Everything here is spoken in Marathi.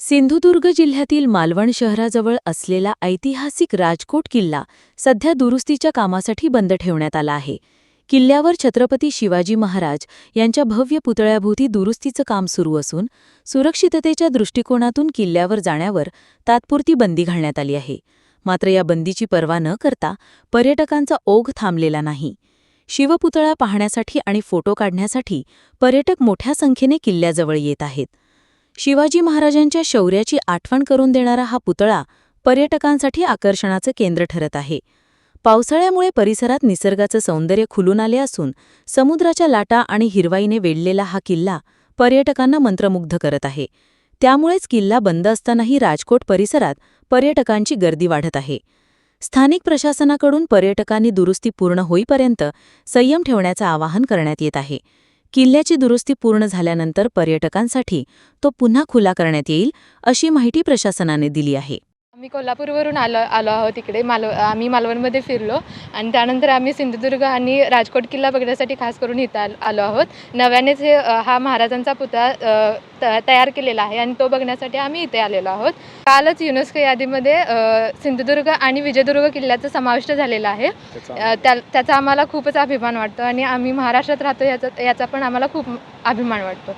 सिंधुदुर्ग जिल्ह्यातील मालवण शहराजवळ असलेला ऐतिहासिक राजकोट किल्ला सध्या दुरुस्तीच्या कामासाठी बंद ठेवण्यात आला आहे. किल्ल्यावर छत्रपती शिवाजी महाराज यांच्या भव्य पुतळ्याभोवती दुरुस्तीचं काम सुरू असून सुरक्षिततेच्या दृष्टिकोनातून किल्ल्यावर जाण्यावर तात्पुरती बंदी घालण्यात आली आहे. मात्र या बंदीची पर्वा न करता पर्यटकांचा ओघ थांबलेला नाही. शिवपुतळा पाहण्यासाठी आणि फोटो काढण्यासाठी पर्यटक मोठ्या संख्येने किल्ल्याजवळ येत आहेत. शिवाजी महाराजांच्या शौर्याची आठवण करून देणारा हा पुतळा पर्यटकांसाठी आकर्षणाचं केंद्र ठरत आहे. पावसाळ्यामुळे परिसरात निसर्गाचं सौंदर्य खुलून आले असून समुद्राच्या लाटा आणि हिरवाईने वेढलेला हा किल्ला पर्यटकांना मंत्रमुग्ध करत आहे. त्यामुळेच किल्ला बंद असतानाही राजकोट परिसरात पर्यटकांची गर्दी वाढत आहे. स्थानिक प्रशासनाकडून पर्यटकांनी दुरुस्ती पूर्ण होईपर्यंत संयम ठेवण्याचं आवाहन करण्यात येत आहे. किल्ल्याची दुरुस्ती पूर्ण झाल्यानंतर पर्यटकांसाठी तो पुन्हा खुला करण्यात येईल अशी माहिती प्रशासनाने दिली आहे. आम्ही कोल्हापूरवरून आलो आलो आहोत इकडे माल आम्ही मालवणमध्ये फिरलो. आणि त्यानंतर आम्ही सिंधुदुर्ग आणि राजकोट किल्ला बघण्यासाठी खास करून इथं आल आलो आहोत. नव्यानेच हे हा महाराजांचा पुतळा तयार केलेला आहे आणि तो बघण्यासाठी आम्ही इथे आलेलो आहोत. कालच युनेस्को यादीमध्ये सिंधुदुर्ग आणि विजयदुर्ग किल्ल्याचा समाविष्ट झालेला आहे. त्या त्याचा आम्हाला खूपच अभिमान वाटतो आणि आम्ही महाराष्ट्रात राहतो याचा याचा पण आम्हाला खूप अभिमान वाटतो.